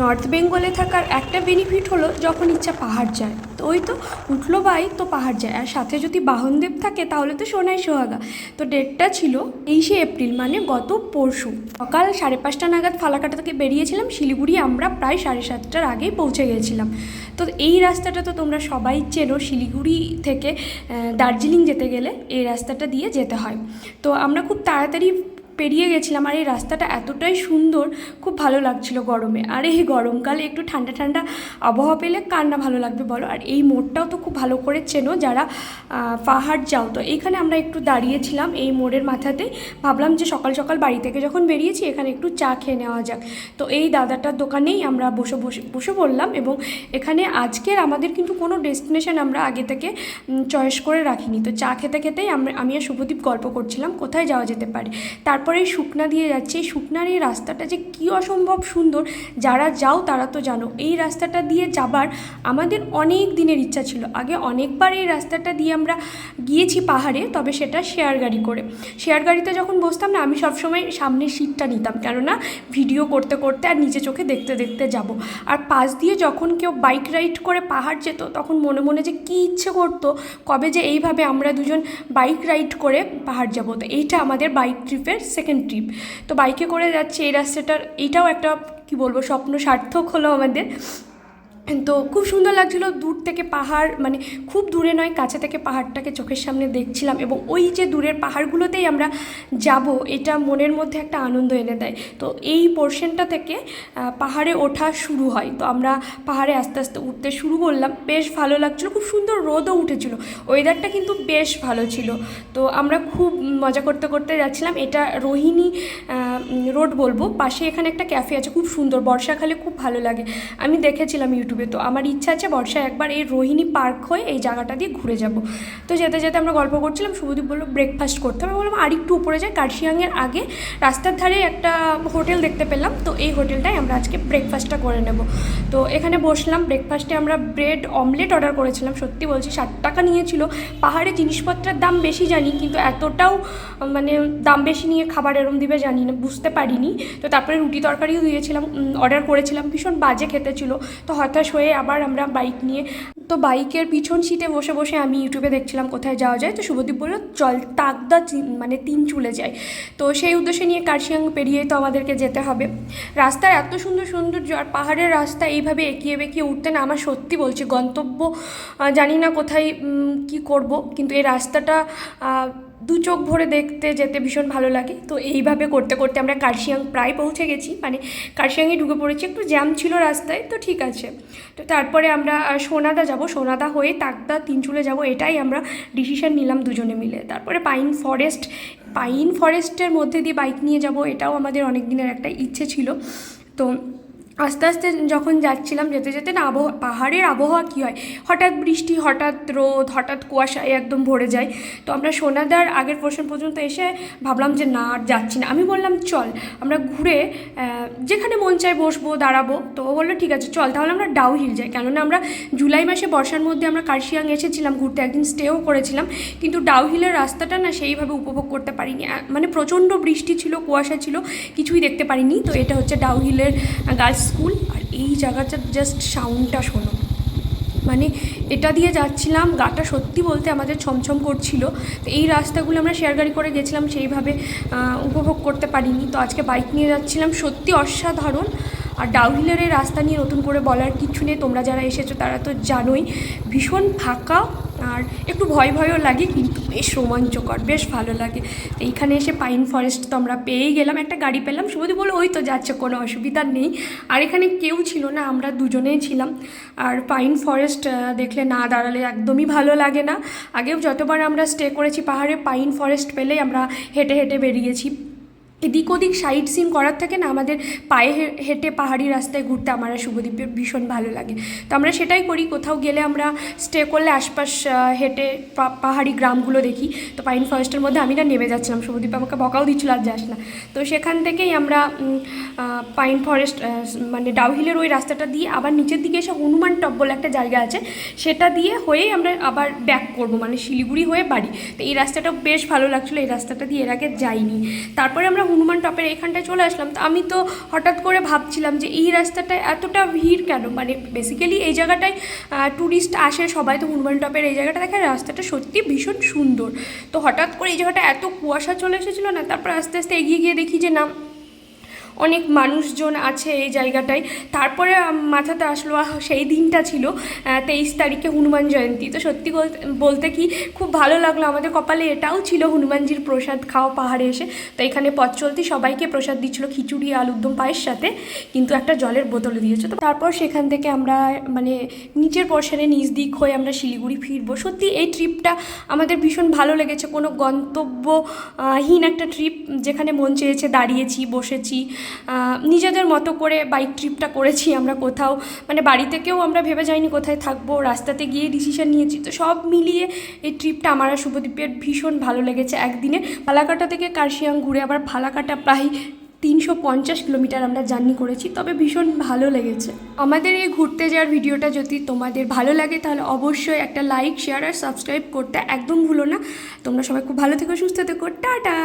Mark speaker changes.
Speaker 1: North বেঙ্গলে থাকার একটা বেনিফিট হলো যখন ইচ্ছা পাহাড় যায়। তো ওই তো উঠল বাই, তো পাহাড় যায়। আর সাথে যদি বাহনদেব থাকে, তাহলে তো সোনাই সোহাগা। তো ডেটটা ছিল তেইশে এপ্রিল মানে গত পরশু। সকাল সাড়ে পাঁচটা নাগাদ ফালাকাটা থেকে বেরিয়েছিলাম। শিলিগুড়ি আমরা প্রায় সাড়ে সাতটার আগেই পৌঁছে গেছিলাম। তো এই রাস্তাটা তো তোমরা সবাই চেনো, শিলিগুড়ি থেকে দার্জিলিং যেতে গেলে এই রাস্তাটা দিয়ে যেতে হয়। তো আমরা খুব তাড়াতাড়ি পেরিয়ে গেছিলাম আর এই রাস্তাটা এতটাই সুন্দর, খুব ভালো লাগছিল গরমে। আর এই গরমকালে, একটু ঠান্ডা ঠান্ডা আবহাওয়া পেলে কার না ভালো লাগবে বলো? আর এই মোড়টাও তো খুব ভালো করে চেনো যারা পাহাড় যাও তো। এইখানে আমরা একটু দাঁড়িয়েছিলাম এই মোড়ের মাথাতে। ভাবলাম যে সকাল সকাল বাড়ি থেকে যখন বেরিয়েছি, এখানে একটু চা খেয়ে নেওয়া যাক। তো এই দাদাটার দোকানেই আমরা বসে বসে বসে পড়লাম এবং এখানে আজকের আমাদের কিন্তু কোনো ডেস্টিনেশন আমরা আগে থেকে চয়েস করে রাখিনি। তো চা খেতে খেতেই আমি আর শুভদীপ গল্প করছিলাম, কোথায় যাওয়া যেতে পারে? তারপরে এই শুকনা দিয়ে যাচ্ছে। শুকনার এই রাস্তাটা যে কী অসম্ভব সুন্দর। যারা যাও তারা তো জানো, এই রাস্তাটা দিয়ে যাবার আমাদের অনেক দিনের ইচ্ছা ছিল। আগে অনেকবার এই রাস্তাটা দিয়ে আমরা গিয়েছি পাহাড়ে, তবে সেটা শেয়ার গাড়ি করে। শেয়ার গাড়িতে যখন বসতাম না, আমি সবসময় সামনের সিটটা নিতাম। কেননা, ভিডিও করতে করতে আর নিচে চোখে দেখতে দেখতে যাব। আর পাশ দিয়ে যখন কেউ বাইক রাইড করে পাহাড় যেত, তখন মনে মনে যে কী ইচ্ছে করতো, কবে যে এইভাবে আমরা দুজন বাইক রাইড করে পাহাড় যাব। তো এইটা আমাদের বাইক ট্রিপের সেকেন্ড ট্রিপ তো বাইকে করে যাচ্ছি, এই রাস্তাটার, এইটাও একটা, কি বলব স্বপ্ন সার্থক হলো আমাদের। তো খুব সুন্দর লাগছিল দূর থেকে পাহাড় মানে খুব দূরে নয়, কাছে থেকে পাহাড়টাকে চোখের সামনে দেখছিলাম এবং ওই যে দূরের পাহাড়গুলোতেই আমরা যাব, এটা মনের মধ্যে একটা আনন্দ এনে দেয়। তো এই পোর্শনটা থেকে পাহাড়ে ওঠা শুরু হয়। তো আমরা পাহাড়ে আস্তে আস্তে উঠতে শুরু করলাম, বেশ ভালো লাগছিল, খুব সুন্দর রোদও উঠেছিল। ওয়েদারটা কিন্তু বেশ ভালো ছিল। তো আমরা খুব মজা করতে করতে যাচ্ছিলাম, এটা রোহিণী রোড বলব। পাশে এখানে একটা ক্যাফে আছে, খুব সুন্দর। বর্ষাকালে খুব ভালো লাগে। আমি দেখেছিলাম ইউটিউবে। তো আমার ইচ্ছা আছে বর্ষায় একবার এই রোহিণী পার্ক হয়ে এই জায়গাটা দিয়ে ঘুরে যাব। তো যেতে যেতে আমরা গল্প করছিলাম, শুভদীপ বলল ব্রেকফাস্ট করতে হবে। বললাম আর একটু উপরে যাই। কার্শিয়াংয়ের আগে রাস্তার ধারে একটা হোটেল দেখতে পেলাম। তো এই হোটেলটাই আমরা আজকে ব্রেকফাস্টটা করে নেব। তো এখানে বসলাম। ব্রেকফাস্টে আমরা ব্রেড অমলেট অর্ডার করেছিলাম। সত্যি বলছি, ষাট টাকা নিয়েছিল। পাহাড়ে জিনিসপত্রের দাম বেশি জানি, কিন্তু এতটাও মানে দাম বেশি নিয়ে খাবার এরম দিবে জানি না। বুঝতে পারিনি। তো তারপরে রুটি তরকারিও দিয়েছিলাম অর্ডার করেছিলাম, ভীষণ বাজে খেতে ছিল। তো হতাশ হয়ে আবার আমরা বাইক নিয়ে, তো বাইকের পিছন সিটে বসে বসে আমি ইউটিউবে দেখছিলাম কোথায় যাওয়া যায়। তো শুভদীপ বলল চল তাকদা মানে তিন চুলে যায়। তো সেই উদ্দেশ্যে নিয়ে কার্শিয়াং পেরিয়ে তো আমাদেরকে যেতে হবে। রাস্তার এত সুন্দর সুন্দর আর পাহাড়ের রাস্তা এইভাবে এঁকিয়ে বেঁকিয়ে উঠতে না আমার সত্যি বলছি গন্তব্য জানি না কোথায় কি করব। কিন্তু এই রাস্তাটা দু চোখ ভরে দেখতে, যেতে ভীষণ ভালো লাগে। তো এইভাবে করতে করতে আমরা কার্শিয়াং প্রায় পৌঁছে গেছি। মানে কার্শিয়াংয়ে ঢুকে পড়েছি, একটু জ্যাম ছিল রাস্তায়, তো ঠিক আছে। তো তারপরে আমরা সোনাদা যাব। সোনাদা হয়ে তাকদা তিনচুলে যাব, এটাই আমরা ডিসিশন নিলাম দুজনে মিলে। তারপরে পাইন ফরেস্ট পাইন ফরেস্টের মধ্যে দিয়ে বাইক নিয়ে যাব, এটাও আমাদের অনেক দিনের একটা ইচ্ছে ছিল। তো আস্তে আস্তে যখন যাচ্ছিলাম যেতে যেতে না আবহাওয়া পাহাড়ের আবহাওয়া কী হয়? হঠাৎ বৃষ্টি, হঠাৎ রোদ, হঠাৎ কুয়াশায় একদম ভরে যায়। তো আমরা সোনাদার আগের পোর্শন পর্যন্ত এসে ভাবলাম যে না, আর যাচ্ছি না। আমি বললাম, চল, আমরা ঘুরে যেখানে মন চায় বসবো, দাঁড়াবো। তো ও বলল, ঠিক আছে, চল। তাহলে আমরা ডাউ হিল যাই। কেননা আমরা জুলাই মাসে বর্ষার মধ্যে আমরা কার্শিয়াং এসেছিলাম, ঘুরতে একদিন স্টেও করেছিলাম। কিন্তু ডাউ হিলের রাস্তাটা না সেইভাবে উপভোগ করতে পারিনি। মানে প্রচণ্ড বৃষ্টি ছিল, কুয়াশা ছিল, কিছুই দেখতে পারিনি। তো এটা হচ্ছে ডাউ হিলের গার্লস স্কুল, আর এই জায়গাটা জাস্ট সাউন্ডটা শোনো। মানে এটা দিয়ে যাচ্ছিলাম, গাটা সত্যি বলতে আমাদের ছমছম করছিল। তো এই রাস্তাগুলো আমরা শেয়ার গাড়ি করে গেছিলাম, সেইভাবে উপভোগ করতে পারিনি। তো আজকে বাইক নিয়ে যাচ্ছিলাম, সত্যি অসাধারণ। আর ডাউহিলের রাস্তা নিয়ে নতুন করে বলার কিছু নেই, তোমরা যারা এসেছ তারা তো জানোই, ভীষণ ফাঁকা আর একটু ভয় ভয়ও লাগে, কিন্তু বেশ রোমাঞ্চকর, বেশ ভালো লাগে। তো এইখানে এসে পাইন ফরেস্ট তো আমরা পেয়েই গেলাম, একটা গাড়ি পেলাম শুভদি বলে ওই তো যাচ্ছে, কোনো অসুবিধা নেই। আর এখানে কেউ ছিল না, আমরা দুজনেই ছিলাম। আর পাইন ফরেস্ট দেখলে না দাঁড়ালে একদমই ভালো লাগে না। আগেও যতবার আমরা স্টে করেছি পাহাড়ে, পাইন ফরেস্ট পেলেই আমরা হেঁটে হেঁটে বেরিয়েছি। এদিক ওদিক সাইড সিন করার থাকে না, আমাদের পায়ে হেঁটে পাহাড়ি রাস্তায় ঘুরতে আমার আর শুভদীপের ভীষণ ভালো লাগে। তো আমরা সেটাই করি, কোথাও গেলে আমরা স্টে করলে আশপাশ হেঁটে পাহাড়ি গ্রামগুলো দেখি। তো পাইন ফরেস্টের মধ্যে আমি না নেমে যাচ্ছিলাম, শুভদীপ আমাকে বকাও দিচ্ছিল, আর যাস না। তো সেখান থেকেই আমরা পাইন ফরেস্ট মানে ডাউহিলের ওই রাস্তাটা দিয়ে আবার নিচের দিকে এসে হনুমান টপ বলে একটা জায়গা আছে, সেটা দিয়ে হয়েই আমরা আবার ব্যাক করব মানে শিলিগুড়ি হয়ে বাড়ি। তো এই রাস্তাটা বেশ ভালো লাগছিল, এই রাস্তাটা দিয়ে এর আগে যাইনি। তারপরে আমরা হনুমান টপের এখানটায় চলে আসলাম, তো আমি তো হঠাৎ করে ভাবছিলাম যে এই রাস্তাটায় এতটা ভিড় কেন? মানে বেসিক্যালি এই জায়গাটায় ট্যুরিস্ট আসে সবাই, তো হনুমান টপের এই জায়গাটা দেখে রাস্তাটা সত্যি ভীষণ সুন্দর। তো হঠাৎ করে এই জায়গাটা এত কুয়াশা চলে এসেছিল না, তারপর আস্তে আস্তে এগিয়ে গিয়ে দেখি যে না অনেক মানুষজন আছে এই জায়গাটায়। তারপরে মাথাতে আসলো সেই দিনটা ছিল তেইশ তারিখে হনুমান জয়ন্তী। তো সত্যি বলতে কি, খুব ভালো লাগল। আমাদের কপালে এটাও ছিল হনুমানজির প্রসাদ খাওয়া পাহাড়ে এসে। তো এখানে পথ চলতি সবাইকে প্রসাদ দিচ্ছিল খিচুড়ি আলুরদম পায়ের সাথে, কিন্তু একটা জলের বোতল দিয়েছে। তো তারপর সেখান থেকে আমরা মানে নিচের পর্শনে নিচ দিক হয়ে আমরা শিলিগুড়ি ফিরবো। সত্যি এই ট্রিপটা আমাদের ভীষণ ভালো লেগেছে। কোনো গন্তব্যহীন একটা ট্রিপ যেখানে মন চেয়েছে দাঁড়িয়েছি, বসেছি। নিজেদের মতো করে বাইক ট্রিপটা করেছি আমরা কোথাও। মানে বাড়ি থেকেও আমরা ভেবে যাইনি কোথায় থাকব, রাস্তাতে গিয়ে ডিসিশন নিয়েছি। তো সব মিলিয়ে এই ট্রিপটা আমার আর শুভদীপের ভীষণ ভালো লেগেছে একদিনে। ফালাকাটা থেকে কার্শিয়াং ঘুরে আবার ফালাকাটা প্রায় তিনশো পঞ্চাশ কিলোমিটার আমরা জার্নি করেছি, তবে ভীষণ ভালো লেগেছে। আমাদের এই ঘুরতে যাওয়ার ভিডিওটা যদি তোমাদের ভালো লাগে, তাহলে অবশ্যই একটা লাইক শেয়ার আর সাবস্ক্রাইব করতে একদম ভুলো না। তোমরা সবাই খুব ভালো থেকো, সুস্থ থেকো, টাটা!